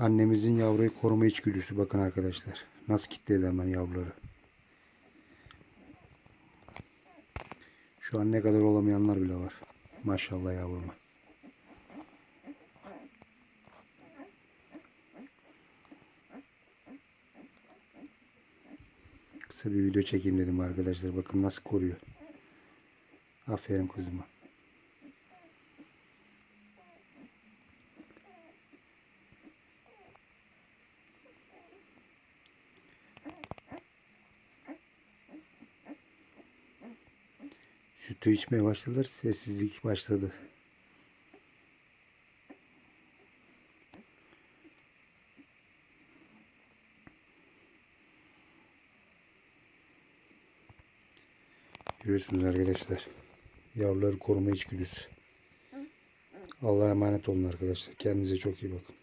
Annemizin yavruyu koruma içgüdüsü bakın arkadaşlar. Nasıl kilitledi hemen yavruları. Şu an ne kadar olamayanlar bile var. Maşallah yavruma. Kısa bir video çekeyim dedim arkadaşlar. Bakın nasıl koruyor. Aferin kızıma. Sütü içmeye başladılar. Sessizlik başladı. Görüyorsunuz arkadaşlar. Yavruları koruma içgüdüsü. Allah'a emanet olun arkadaşlar. Kendinize çok iyi bakın.